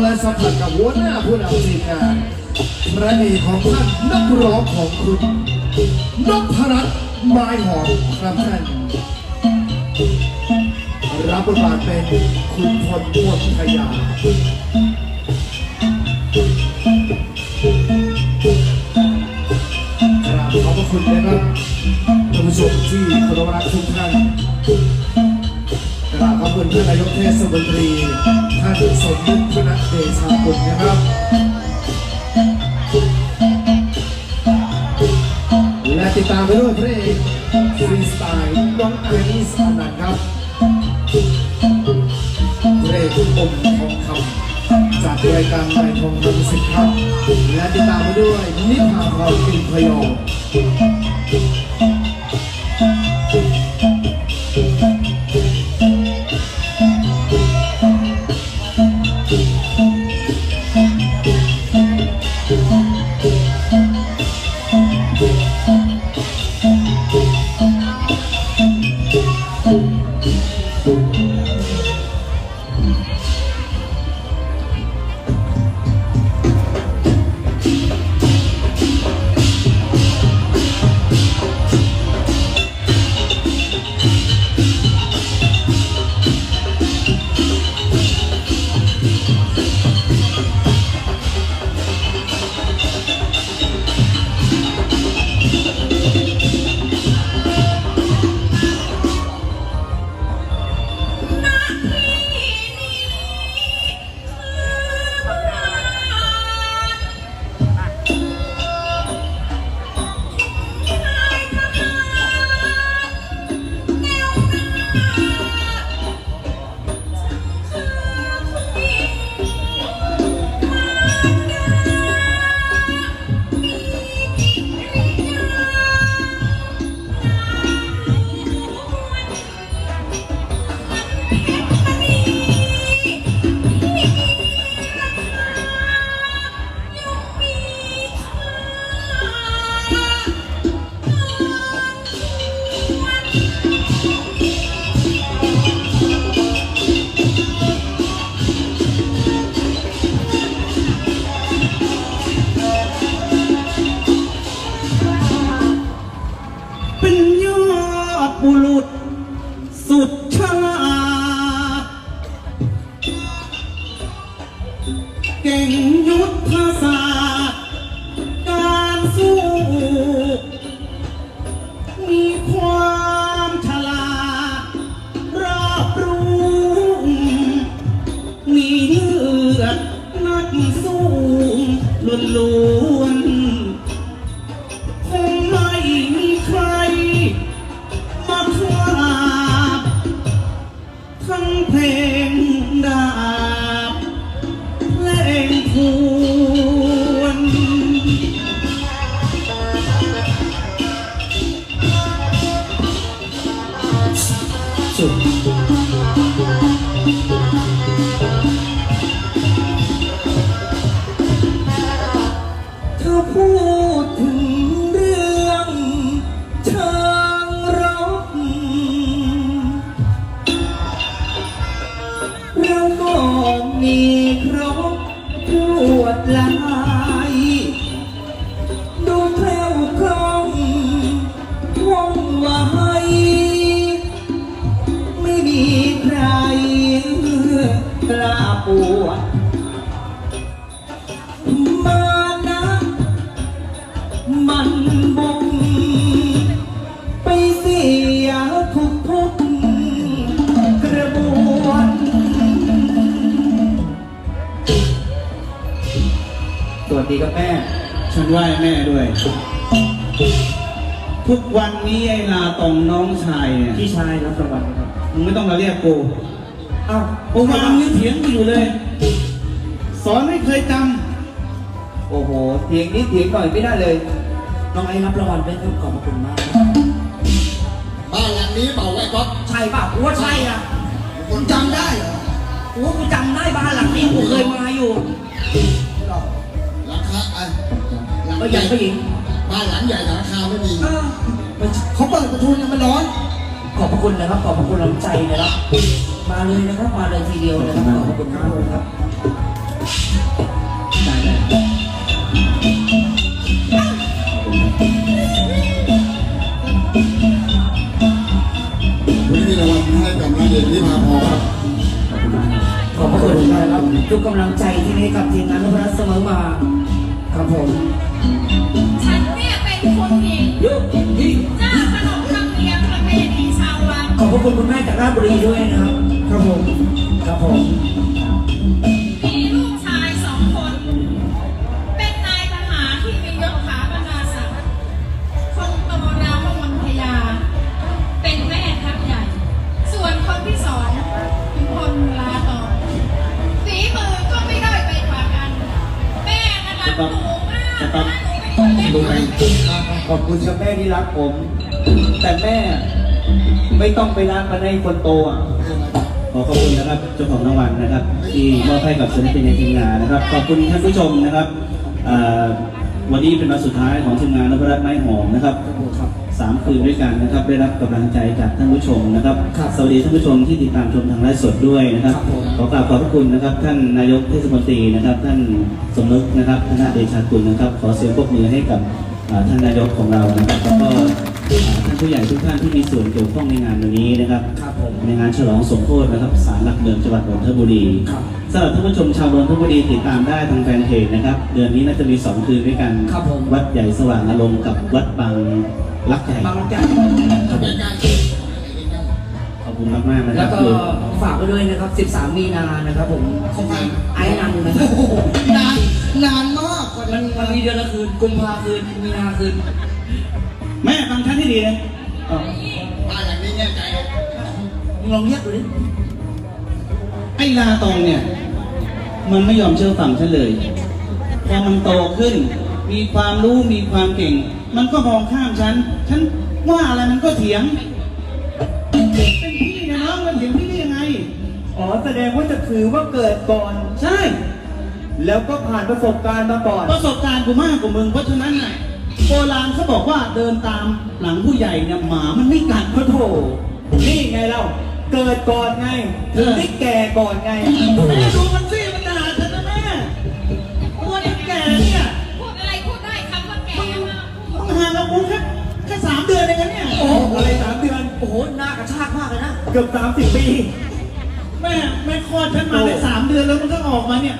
และสัมผัสกับหัวหน้าผู้นำทีมงานพระเอกของท่านนักร้องของคุณนพรัตน์ไม้หอมครับท่านรับบทบาทเป็นคุณพลมวลพยาครับขอบพระคุณนะครับท่านผู้ชมที่เคารพรักทุกท่าน กราบขอบคุณท่านนายกเทศมนตรีท่านสมนึกธนเดชาคุณนะครับ และติดตามไปด้วยเพลงฟรีสไตล์น้องไอริสอนันต์ครับเพลงอมทองคำจากรายการใบทองนำสิทธิ์ครับและติดตามไปด้วยนิพาพรปินพยอง ม่มีใครกล้าปวดมานะมันบุงไปเสียทุกทุกๆกระบวนสวัสดีครับแม่ ฉันไหว้แม่ด้วย ทุกวันนี้ไอ้ลาตองน้องชายเนี่ย พี่ชายรับรางวัลนะครับ มึงไม่ต้องมาเรียกกูอ้าวโอ้วางยังเถียงกูอยู่เลย สอนไม่เคยจโอ้โหเถียงนิดเถียงหน่อยไม่ได้เลยน้องไอ้รับรางวัลด้วยครับขอบพระคุณมากครับบ้านหลังนี้เปล่าไอ้ก๊อฟใช่ป่ะกูว่าใช่อะคุณจำได้เหรอกูว่ากูจำได้บ้านหลังนี้กูเคยมาอยู่ราคาไอ้หลังก็ใหยัญ่งผู้หญิงบ้านหลังใหญ่แต่ราคาไม่มีเออเขาเปิดประทุนยังมันร้อน ขอบคุณนะครับ ขอบคุณน้ำใจนะครับ มาเลยนะครับ มาเลยทีเดียวนะครับ ขอบคุณมากเลยครับ คุณคุณแม่จากราชบุรีด้วยนะครับครับผมครับผมมีลูกชายสองคน เป็นนายทหารที่มียศถาบรรดาศักดิ์คนโตนามวมนทยา เป็นแม่ทัพใหญ่ ส่วนคนที่สองเป็นคนลาตองฝีมือก็ไม่ได้ไปกว่ากัน แม่นะคะหนูมากนะหนูเป็นคนเล็กดูไหมขอบคุณครับแม่ที่รักผม แต่แม่ ไม่ต้องไปรักมาในคนโตอะขอขอบคุณนะครับเจ้าของรางวัลนะครับ ที่มอบให้กับศิลปินในทีมงานนะครับ ขอบคุณท่านผู้ชมนะครับอ่าวันนี้เป็นวันสุดท้ายของทีมงานนพรัตน์ไม้หอมนะครับสามคืนด้วยกันนะครับ ได้รับกำลังใจจากท่านผู้ชมนะครับครับสวัสดีท่านผู้ชมที่ติดตามชมทางไลฟ์สดด้วยนะครับครับผมขอกราบขอบพระคุณนะครับ ท่านนายกเทศมนตรีนะครับ ท่านสมนึกนะครับธนาเดชากุลนะครับ ขอเสียงปรบมือให้กับอ่าท่านนายกของเรานะครับแล้วก็อ่าท่าน ผู้ใหญ่ทุกท่านที่มีส่วนเกี่ยวข้องในงานวันนี้นะครับครับผมในงานฉลองสมโภชนะครับศาลหลักเมืองจังหวัดนนทบุรีครับสำหรับท่านผู้ชมชาวนนทบุรีติดตามได้ทางแฟนเพจนะครับ เดือนนี้น่าจะมี 2 คืนด้วยกันครับผมวัดใหญ่สว่างอารมณ์กับวัดบางรักใหญ่บางแก้วครับผมขอบคุณมากมากๆนะคแล้รัวบก็คือฝากไว้ด้วยนะครับ 13 มีนานะครับผมของใคร ไอ้นันนะครับโอ้โหนานนานมากกว่ามันนี้มันมีเดือนละคืนกุมภาคืนมีนาคืนแม่ฟังฉันให้ดีนะ อ๋อมาอย่างนี้แน่ใจมึงลองเรียกดูดิไอ้ลาตองเนี่ย มันไม่ยอมเชื่อฟังฉันเลยพอมันโตขึ้น มีความรู้มีความเก่ง มันก็มองข้ามฉัน ฉันว่าอะไรมันก็เถียง เป็นพี่นะน้องมันเถียงพี่ได้ยังไง อ๋อแสดงว่าจะถือว่าเกิดก่อน ใช่ แล้วก็ผ่านประสบการณ์มาก่อน ประสบการณ์กูมากกว่ามึงเพราะฉะนั้นน่ะ โบราณเขาบอกว่าเดินตามหลังผู้ใหญ่เนี่ยหมามันไม่กัดพระโถนี่ไงเราเกิดก่อนไงถึงได้แก่ก่อนไงแม่ดูมันสิมันด่าฉันนะแม่ตัวเด็กแก่เนี่ยพูดอะไรพูดได้คำว่าแก่มากพูต้ดองห่างกับกูแค่แค่สามเดือนเองนะเนี่ยโอ้โหอะไรสามเดือนโอ้โหหน้ากระชากมากเลยนะเกือบสามสิบปีแม่แม่คลอดฉันมาได้สามเดือนแล้วมันก็ออกมาเนี่ย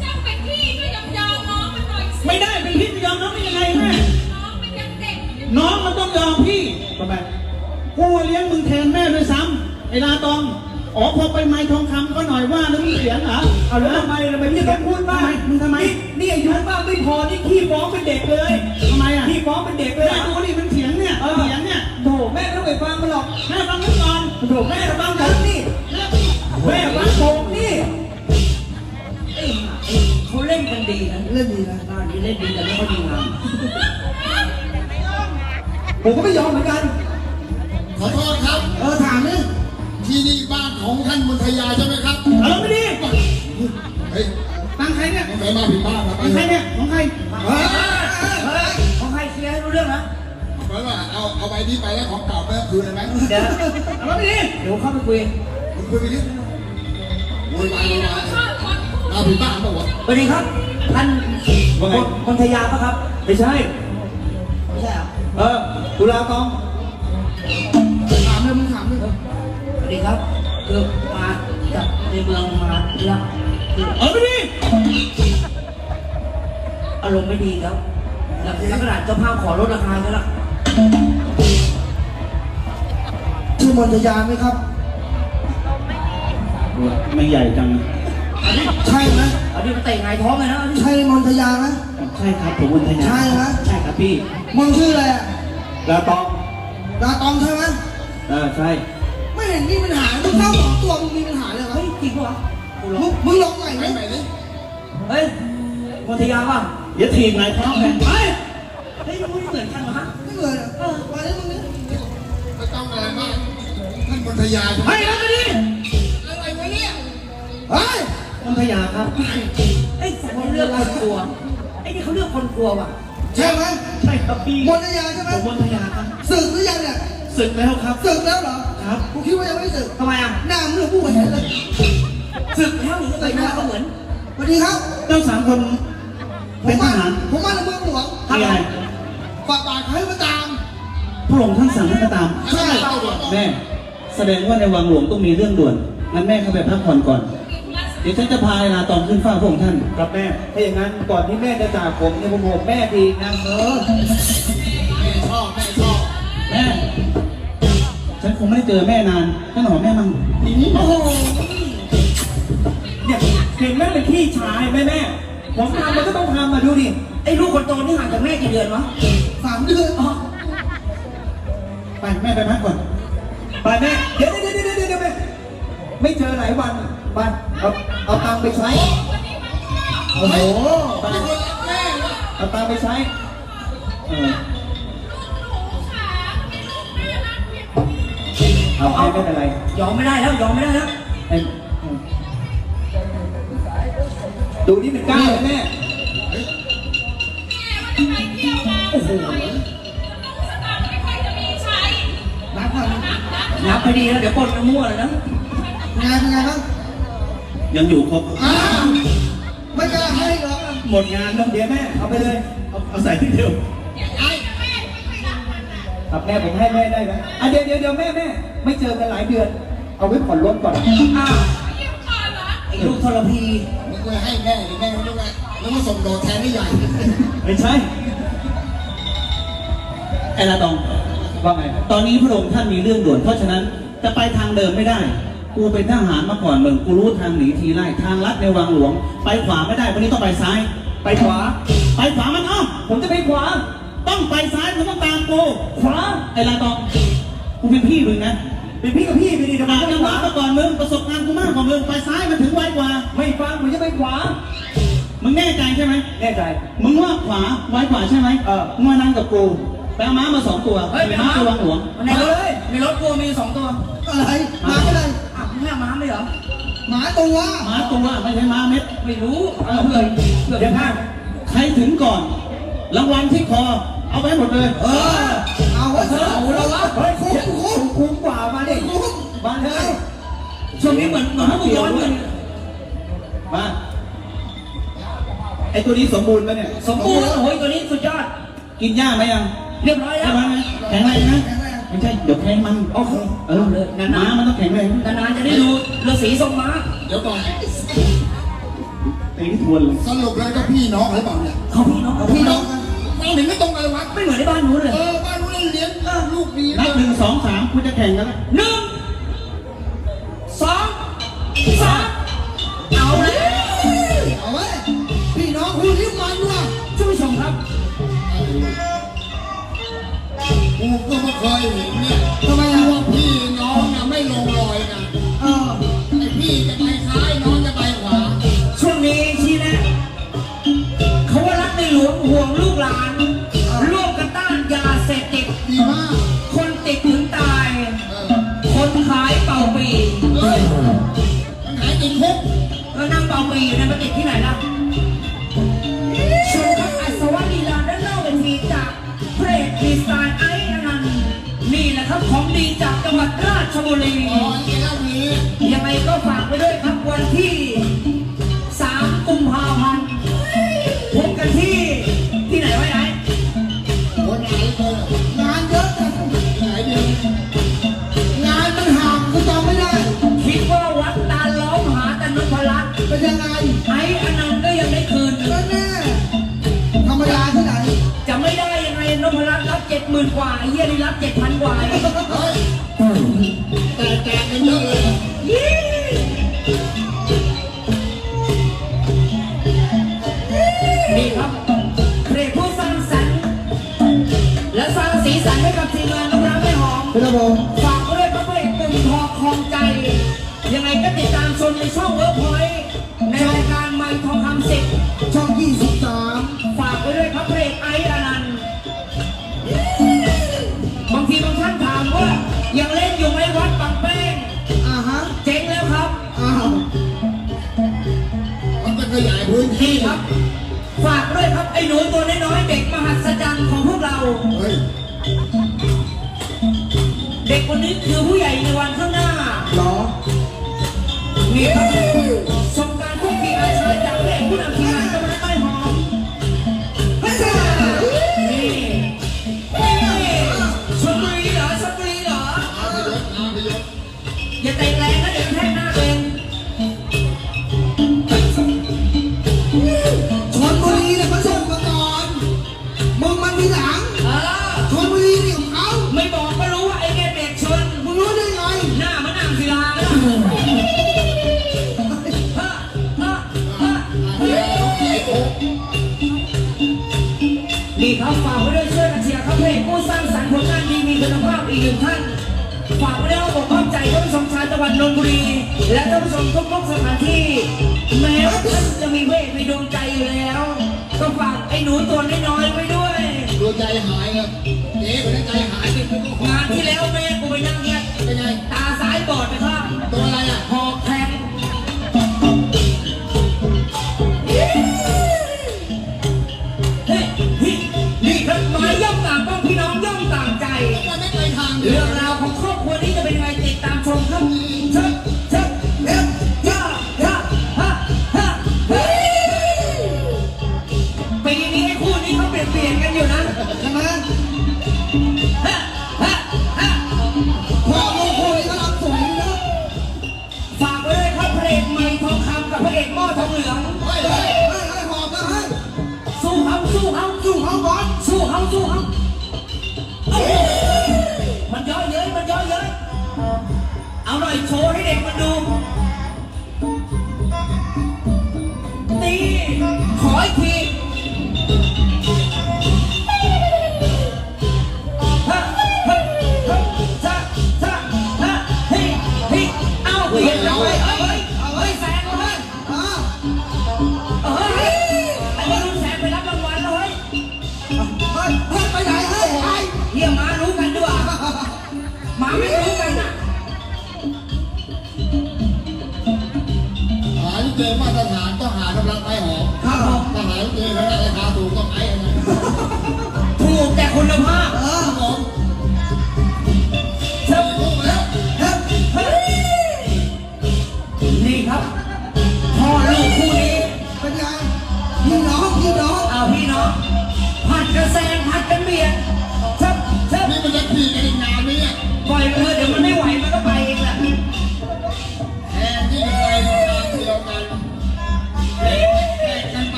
เจ้าเป็นพี่ก็ยอมยอมน้องมันหน่อยสิไม่ได้เป็นพี่จะยอมน้องได้ยังไงแม่ น้องมันต้องยอมพี่ทำไมกูเลี้ยงมึงแทนแม่ด้วยซ้ำไอ้ลาตองอ๋อพอไปไม้ทองคำก็หน่อยว่าแล้วมึงเสียงเหรอเอาแล้วทำไมทำไมพี่ต้องพูดมากทำไมมึงทำไมนี่นี่อายุมากไม่พอนี่ขี้ฟ้องเป็นเด็กเลยทำไมอะขี้ฟ้องเป็นเด็กเลยแม่อะดูนี่มันเถียงเนี่ยเออเถียงเนี่ยโถแม่ไม่ต้องไปฟังมันหรอกแม่ฟังนึกก่อนโถแม่ฟังผมนี่แม่ฟังผมนี่เอ้ยเขาเล่นกันดีนะเล่นดีนะบ้านนี้เล่นดีแต่ไม่ค่อยดีงาม ผมก็ไม่ยอมเหมือนกัน ขอโทษครับ เออถามนี่ที่นี่บ้านของท่านมนทยาใช่ไหมครับ เออไม่ดีเฮ้ยตั้งใครเนี่ยต้องไปมาผิดบ้านครับไปของใครเนี่ยของใครเฮ้ยเฮ้ยของใครเคลียร์ให้รู้เรื่องนะไปว่าเอาเอาใบนี้ไปแล้วของเก่าไปคืนเลยไหมเดี๋ยวเอาไม่ดีเดี๋ยวเข้าไปคุยคุณคุยไปดิโวยวายโวพี่ยเราวายชอบคนพูดมาผิดบ้านเปล่าวะสวัสดีครับท่านคนคนทยาปะครับ ไม่ใช่ ไม่ใช่เหรอเอ อตุลาตองถามเลยมึงถามเลยสวัสดีครับคือมาจากในเมืองมาแล้วคือเออไม่ดีอารมณ์ไม่ดีครับแล้วแล้วขนาดเจ้าภาพขอลดราคาก็ละชื่อมนทยาไหมครับ ไม่ใหญ่จัง ใช่ไหมอันนี้มันเตะไงายท้องเลยนะอันนี้ใช่มนทยาไหมใช่ครับผมวันทยาใช่ไหมใช่ครับพี่ มึงชื่ออะไรอะ ลาตองดาตองใช่ไหมเออใช่ ไม่เห็นมีปัญหามึงเข้าสองตัวมึงมีปัญหาเลยเหรอเฮ้ยจริงปะวะกูลมึองงมึงลงไหนไปไหมไหนดิเฮ้ยคนทยาป่ะอย่าถีบไงท้องเลยไปเฮ้ยมึงเหมือนกันเหรอฮะไม่เหมือนอะเออวันนี้มึงเนี่ยไม่ต้องอะไรมากท่านมนทยาไปแล้วไม่ดีอะไรวะเนี่ยเฮ้ยวันทยาครับไอ้สัตว์นี่เลือกคนกลัวไอ้นี่เขาเลือกคนกลัวว่ะ ใช่ไหมใช่ครับพี่มนทยาใช่ไหมผมวันทยาครับสึกหรือยังเนี่ยศึกแล้วครับสึกแล้วเหรอครับกูคิดว่ายังไม่สึกทำไมอะหน้ามึงเหลือผู้เห็นเลยศึกแล้วหรืออะไรหน้าก็เหมือนสวัสดีครับเจ้าสามคนเป็นทหารผมมาจากเมืองหลวงมีอะไรฝากบาทให้มาตามพระองค์ท่านสั่งให้มาตามใช่แม่แสดงว่าในวังหลวงต้องมีเรื่องด่วนงั้นแม่เข้าไปพักผ่อนก่อน เดี๋ยวฉันจะพาไอ้ลาตองขึ้นเฝ้าพระองค์ท่าน ครับแม่ ถ้าอย่างนั้นก่อนที่แม่จะจากผมเนี่ยผมบอกแม่ทีนะเออแม่ชอบแม่ชอบแม่ ฉันคงไม่ได้เจอแม่นานฉันหอมแม่มั่งโอ้โหเนี่ยเห็นแม่เป็นพี่ชายแม่แม่ ผมทำมันก็ต้องทำมาดูดิ ไอ้ลูกคนโตนี่ห่างจากแม่กี่เดือนวะสามเดือนอ๋อไปแม่ไปพักก่อน ไปแม่ เดี๋ยวเดี๋ยวเดี๋ยวเดี๋ยวเดี๋ยวแม่ ไม่เจอหลายวันไปเอาเอาตังค์ไปใช้ โอ้โหไปเป็นคนรักแม่วะเอาตังค์ไปใช้เออเอาเอาไม่เป็นไรยอมไม่ได้แล้วยอมไม่ได้แล้วไอ้เออดูนี่เป็นกล้าเลยแม่โอ้โหสตางค์ไม่ค่อยจะมีใช้นับก่อนนะนับนับนับไปดีแล้วเดี๋ยวปนกันมั่วเลยนะ งานเป็นไงบ้างยังอยู่ครบ อ้าวไม่กล้าให้เหรอหมดงานแล้วเดี๋ยวแม่ เอาไปเลย เอาเอาใส่ที่เดียวไอ้ครับแม่ผมให้แม่ได้ไหมอะเดี๋ยวเดี๋ยวเดี๋ยวแม่แม่ไม่เจอกันหลายเดือน เอาไว้ผ่อนรถก่อนอ้าวยืมก่อนเหรอไอ้ลูกทรพีมึงเคยให้แม่หรือแม่ไม่รู้ไงแล้วมาส่งโดดแทนได้ใหญ่ไม่ใช่ไอ้ลาตองว่าไงตอนนี้พระองค์ท่านมีเรื่องด่วนเพราะฉะนั้นจะไปทางเดิมไม่ได้ กูเป็นทหารมาก่อนมึงกูรู้ทางหนีทีไล่ทางลัดในวังหลวง ไปขวาไม่ได้วันนี้ต้องไปซ้าย ไปขวา ไปขวามันอ้อมผมจะไปขวา ต้องไปซ้ายมึงต้องตามกูขวาไอ้ลาตองกูเป็นพี่มึงนะเป็นพี่กับพี่ไปดิทำไมอาจจะจะไปขมาวามาก่อนมึงประสบการณ์กูมากกว่ามึงไปซ้ายมันถึงไวกว่า ไม่ฟังผมจะไปขวามึงแน่ใจใช่ไหมแน่ใจ มึงว่าขวาไวกว่าใช่ไหมเออมึงมานั่งกับกูไปเอาม้ามาสองตัวเฮ้ยไปม้าม้าตัววังหลวงในรถในรถกูมีสองตัวอะไรหมาอะไรอะ มึงให้เอาม้าเลยเหรอหมาตัวม้าตัวไม่ใช่ม้าเม็ด ไม่รู้เออเพื่อนเผื่อเดี๋ยวพลาดใครถึงก่อน รางวัลที่คอ เอาไปให้หมดเลย เออ เอาวะเถอะเอาแล้ววะเฮ้ยคุ้มคุ้มคุ้มกว่ามาดิคุ้มมาเลยช่วงนี้เหมือนเหมือนพวกมึงย้อนเงินมาไอตัวนี้สมบูรณ์ไหมเนี่ย สมบูรณ์โอ้ยตัวนี้สุดยอด กินหญ้าไหมยัง เรียบร้อยใช่แล้วไหมแข็งแรงนะ ไม่ใช่เดี๋ยวแทงมันโอเคเออม้ามันต้องแข็งแรงนานๆจะได้ดูฤาษีทรงม้าเดี๋ยวก่อนตีทวนเลยสรุปแล้วก็พี่น้องหรือเปล่าเนี่ยเขาพี่น้องเขาพี่น้น้องงกันมองเห็นไม่ตรงกันเลยวะไม่เหมือนในบ้านนู้นเลยเออบ้านนู้นเลี้ยงลูกดีนับหนึ่งสองสามคุณจะแข่งกันหนึ่งสองสาม กูก็ไม่เคยเห็นเนี่ยทำไมอะว่าพี่น้องน่ะไม่ลงรอยนะเออไอพี่จะไปซ้ายน้องจะไปขวาช่วงนี้ชี้แนะเขาว่ารักในหลวงห่วงลูกหลานร่วมกันต้านยาเสพติด ดีมากคนติดถึงตาย เออคนขายเป่าปีเฮ้ยมันหายติดคุกแล้วนั่งเป่าปีอยู่ในประเทศที่ไหนล่ะ ดีจ ยังเล่นอยู่ไหมวัดบางเป้งอ่าฮะ เจ๊งแล้วครับ อ้าวมันจะขยายพื้นที่ครับ ฝากด้วยครับไอ้หนูตัวน้อยๆเด็กมหัศจรรย์ของพวกเรา เฮ้ยเด็กคนนี้คือผู้ใหญ่ในวันข้างหน้าหรอมีครับสงการพวกพี่อาชาจากเด็กผู้นำทีมงานกำลังไม้หอมเฮ้ย อย่าเต็งแร มทุกๆสถานที่ แม้ว่าท่านจะมีเวทในดวงใจอยู่แล้ว ก็ฝากไอ้หนูตัวน้อยไว้ด้วย ดวงใจหายครับเจ๊คนนั้นใจหายจงานที่แล้วแม่